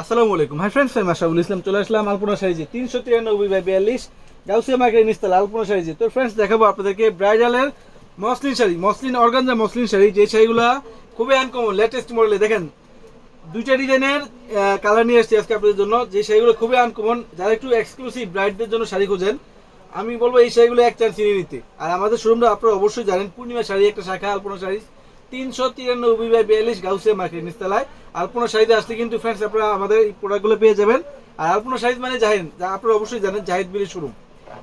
আসসালামু আলাইকুম। Hi friends আমি আশাবুল ইসলাম চলে আসলাম আলপনা সাইজে তিনশো তিরানব্বই বাই বিয়াল্লিশ, গাউসিয়া মার্কেট নিস্তাল আলপনা সাইজে তো ফ্রেন্ডস দেখাবো আপনাদেরকে ব্রাইডালের muslin sari, muslin organza muslin sari, যে শাড়িগুলো খুবই আনকমন লেটেস্ট মডেলে দেখেন, দুইটা ডিজাইনের কালার নিয়ে এসেছি আজকে আপনাদের জন্য। যে শাড়িগুলো খুবই আনকমন যারা একটু এক্সক্লুসিভ ব্রাইডদের জন্য শাড়ি খোঁজেন, আমি বলব এই শাড়িগুলো এক চান্স কিনে নিতে। আর আমাদের শোরুমটা আপনারা অবশ্যই জানেন, পূর্ণিমা শাড়ি একটা শাখা, আলপনা শাড়ি। তিনশো তিরানব্বই বাই বিয়াল্লিশ গাউসিয়া মার্কেট নিস্তালায় আলপনা শাড়িতে আসলে কিন্তু ফ্রেন্ডস আপনারা আমাদের এই প্রোডাক্টগুলো পেয়ে যাবেন। আর আলপনা শাড়ি মানে জাহেন যা আপনারা অবশ্যই জানেন জাহিদ বিলি শোরুম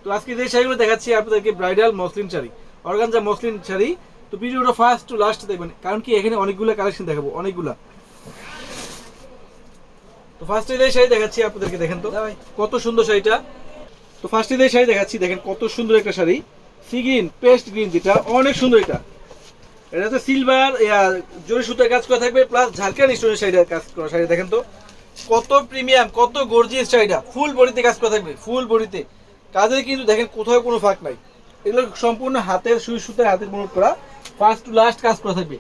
তো আজকে যে শাড়িগুলো দেখাচ্ছি আপনাদেরকে bridal muslin sari organza muslin sari. তো ভিডিওটা ফার্স্ট টু লাস্ট দেখবেন কারণ কি এখানে অনেকগুলো কালেকশন দেখাবো অনেকগুলা। তো ফার্স্টে যে শাড়ি দেখাচ্ছি আপনাদেরকে দেখেন তো কত সুন্দর শাড়িটা। তো ফার্স্টে যে শাড়ি দেখাচ্ছি দেখেন কত সুন্দর একটা sari. Sea green paste green যেটা অনেক সুন্দর এটা। এটা হচ্ছে সিলভার জরি সুতার কাজ করা থাকবে প্লাস ঝাড়খান স্টোনের শাড়িটার কাজ করা শাড়ি দেখেন তো। কত প্রিমিয়াম কত গর্জিয়াস শাড়িটা। ফুল বডিতে কাজ করা থাকবে ফুল বডিতে কাজে কিন্তু দেখেন কোথাও কোনো ফাঁক নাই। এগুলো সম্পূর্ণ হাতের, সুই সুতার হাতের মনোট করা। ফার্স্ট টু লাস্ট কাজ করা থাকবে।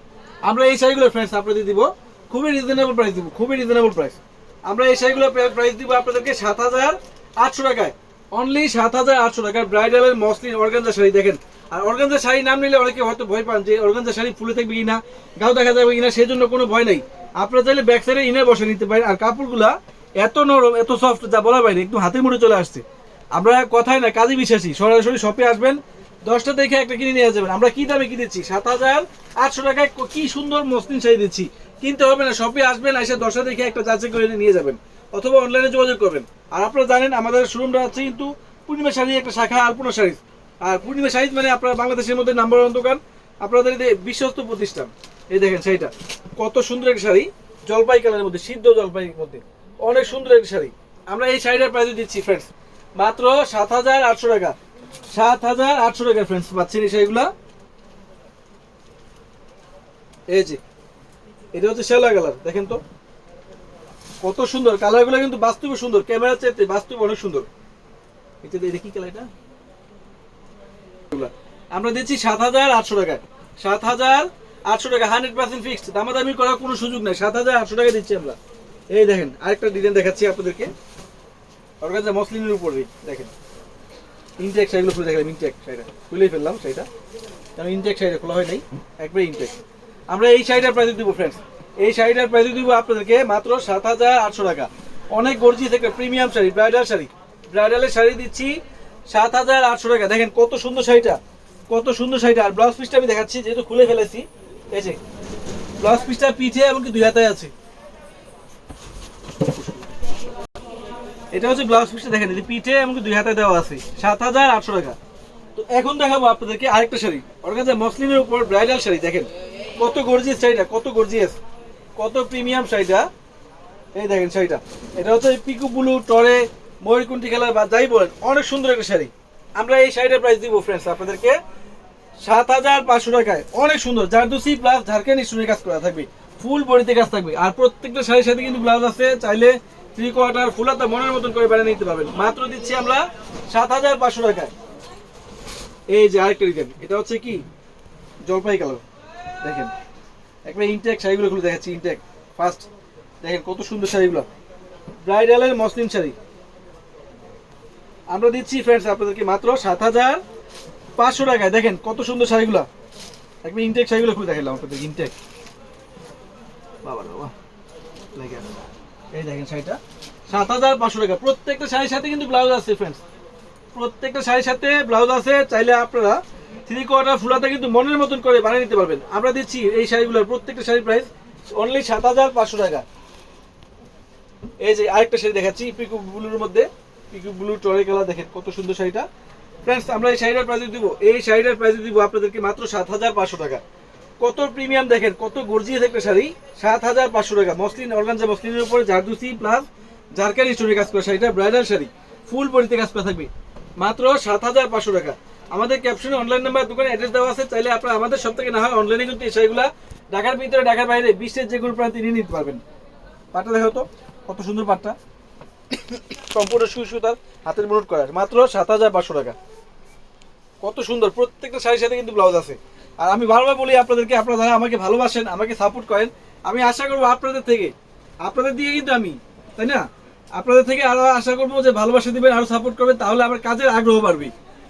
আমরা এই শাড়িগুলো ফ্রেন্ডস আপনাদের দিব। খুবই রিজনেবল প্রাইস দিব, খুবই রিজনেবল প্রাইস আমরা এই শাড়িগুলো প্রাইস দিব আপনাদেরকে সাত হাজার আটশো টাকায়। অনলি সাত হাজার আটশো টাকায় ব্রাইডালের মসলিন অর্গানজা শাড়ি দেখেন। আর অর্গানজা শাড়ি নাম নিলে অনেকে হয়তো ভয় পান যে অর্গানজা শাড়ি ফুলে থাকবে কিনা, গাও দেখা যাবে কিনা সেই জন্য কোনো ভয় নেই। আপনারা চাইলে ব্যাক সাইডে ইনে বসে নিতে পারেন। আর কাপড়গুলা এত নরম, এত সফট যা বলা বাইরে একটু হাতে মুড়ে চলে আসছে। আমরা কথাই না, কাজে বিশ্বাসী। সরাসরি শপে আসবেন, দশটা দেখে একটা কিনে নিয়ে যাবেন। আমরা কি দামে কিনেছি? সাত হাজার আটশো টাকায় কি সুন্দর মসলিন শাড়ি দিচ্ছি। কিনতে হবে না শপে আসবেন, এসে দশটা দেখে একটা যাচাই করে নিয়ে যাবেন। অথবা অনলাইনে যোগাযোগ করবেন। আর আপনারা জানেন, আমাদের শোরুমটা আছে কিন্তু পূর্ণিমা শাড়ি একটা শাখা, আলপনা শাড়ি আর পূর্ণিমা শাড়ি মানে আপনারা বাংলাদেশের মধ্যে নাম্বার ওয়ান দোকান, আপনাদের বিশ্বস্ত প্রতিষ্ঠান, এই দেখেন শাড়িটা। কত সুন্দর একটা শাড়ি জলপাই কালারের মধ্যে, সিদ্ধ জলপাইয়ের মধ্যে। অনেক সুন্দর একটা শাড়ি। আমরা এই শাড়িটার প্রাইস দিচ্ছি ফ্রেন্ডস মাত্র সাত হাজার আটশো টাকা। সাত হাজার আটশো টাকা ফ্রেন্ডস পাচ্ছেন এই শাড়িগুলা? এই যে, এটা হচ্ছে শ্যালা কালার, দেখেন তো। কত সুন্দর, কালারগুলো কিন্তু বাস্তবে সুন্দর ক্যামেরা চাইতে বাস্তবে অনেক সুন্দর। এটা এটা আমরা দিচ্ছি সাত হাজার আটশো টাকা। সাত হাজার আটশো টাকা, হান্ড্রেড পার্সেন্ট ফিক্সড। দামাদামি করার কোনো সুযোগ নাই। সাত হাজার আটশো টাকা দিচ্ছি আমরা। এই দেখেন, আরেকটা ডিজাইন দেখাচ্ছি আপনাদেরকে। অর্গানজা মসলিনের উপরে, দেখেন। ইনটেক শাড়িগুলো খুলে দেখালাম ইনটেক শাড়িটা খুলেই ফেললাম শাড়িটা কারণ ইনটেক শাড়িটা খোলা হয় নাই? একবারে ইনটেক আমরা এই শাড়িটার প্রাইস দিব ফ্রেন্ডস এই শাড়িটার প্রাইস দিব আপনাদেরকে মাত্র সাত হাজার আটশো টাকা। অনেক গর্জিয়াস একটা প্রিমিয়াম শাড়ি ব্রাইডাল শাড়ি। ব্রাইডালের শাড়ি দিচ্ছি সাত হাজার আটশো টাকা। দেখেন কত সুন্দর শাড়িটা, কত সুন্দর শাড়িটা। আর ব্লাউজ পিসটা আমি দেখাচ্ছি, যেহেতু খুলে ফেলেছি, এই যে ব্লাউজ পিসটা পিঠে এমনকি দুই হাতায় আছে। এটা হচ্ছে ব্লাউজ পিসটা দেখেন পিঠে এমনকি দুই হাতে দেওয়া আছে, সাত হাজার আটশো টাকা। তো এখন দেখাবো আপনাদেরকে আরেকটা শাড়ি। অর্গানজা মসলিনের উপর ব্রাইডাল শাড়ি, দেখেন। কত গর্জিয়াস শাড়িটা, কত গর্জিয়াস কত প্রিমিয়াম শাড়িটা? এই দেখেন শাড়িটা। এটা হচ্ছে পিকু ব্লু, টরে ময়ূরকুন্টি কালার বা যাই বলেন, অনেক সুন্দর একটা শাড়ি। আমরা এই শাড়িটার প্রাইস দিব ফ্রেন্ডস আপনাদেরকে সাত হাজার পাঁচশো টাকায়। অনেক সুন্দর। জারদুসি প্লাস ঝাড়খান্ড স্টোনের কাজ করা থাকবে। ফুল বডিতে কাজ থাকবে। আর প্রত্যেকটা শাড়ির সাথে কিন্তু ব্লাউজ আছে। চাইলে থ্রি কোয়ার্টার ফুল হাতা মনের মতন করে বানিয়ে নিতে পারবেন। মাত্র দিচ্ছি আমরা সাত হাজার পাঁচশো টাকায়। এই যে আরেকটা ডিজাইন এটা হচ্ছে কি? জলপাই কালার। দেখেন। একবার ইনটেক শাড়িগুলো খুলে দেখাচ্ছি ইনটেক ফার্স্ট দেখেন কত সুন্দর শাড়িগুলো। ব্রাইডালের মসলিন শাড়ি। আমরা দিচ্ছি ফ্রেন্ডস আপনাদেরকে মাত্র সাত হাজার পাঁচশো টাকায়। দেখেন কত সুন্দর শাড়িগুলো। একবার ইনটেক শাড়িগুলো খুলে দেখালাম আপনাদের ইনটেক বাবা বাবা। এই দেখেন শাড়িটা। সাত হাজার পাঁচশো টাকা। প্রত্যেকটা শাড়ির সাথে কিন্তু ব্লাউজ আছে ফ্রেন্ডস প্রত্যেকটা শাড়ির সাথে ব্লাউজ আছে। চাইলে আপনারা থ্রি কোয়ার্টার ফুলাতে কিন্তু মনের মতন করে বানিয়ে নিতে পারবেন। আমরা দিচ্ছি এই শাড়িগুলোর প্রত্যেকটা শাড়ির প্রাইস অনলি সাত হাজার পাঁচশো টাকা। এই যে আরেকটা শাড়ি দেখাচ্ছি পিকু ব্লুর মধ্যে। পিকু ব্লু টরে কালার দেখেন কত সুন্দর শাড়িটা। ফ্রেন্ডস আমরা এই শাড়িটার প্রাইস দিব। এই শাড়িটার প্রাইস দিব আপনাদেরকে মাত্র সাত হাজার পাঁচশো টাকা। কত প্রিমিয়াম দেখেন, কত গর্জিয়াস একটা শাড়ি। সাত হাজার পাঁচশো টাকা। মসলিন, অর্গানজা মসলিনের উপরে জারদুসি প্লাস ঝাড়খান্ড স্টোরে কাজ করা শাড়িটা ব্রাইডাল শাড়ি। ফুল বডিতে কাজ করা থাকবে। মাত্র সাত হাজার পাঁচশো টাকা। আমাদের ক্যাপশনে অনলাইন নাম্বার দোকানে অ্যাড্রেস দেওয়া আছে, চাইলে আপনারা আমাদের সব থেকে না হয় অনলাইনে কিন্তু এই শাড়িগুলা ঢাকার ভিতরে, ঢাকার বাইরে, বিশ্বের যে কোনো প্রান্তে নিয়ে নিতে পারবেন। পাটটা দেখো তো, কত সুন্দর পাটটা। সম্পূর্ণ সুই সুতার হাতের মুরুট করা, মাত্র সাত হাজার পাঁচশো টাকা। কত সুন্দর, প্রত্যেকটা শাড়ির সাথে কিন্তু ব্লাউজ আছে। আর আমি বারবার বলি আপনাদেরকে, আপনারা যারা আমাকে ভালোবাসেন, আমাকে সাপোর্ট করেন, আমি আশা করব আপনাদের থেকে, আপনাদের দিয়ে কিন্তু আমি, তাই না? আপনাদের থেকে আরও আশা করব যে ভালোবাসা দিবেন, আরও সাপোর্ট করবেন, তাহলে আমার কাজের আগ্রহ বাড়বে।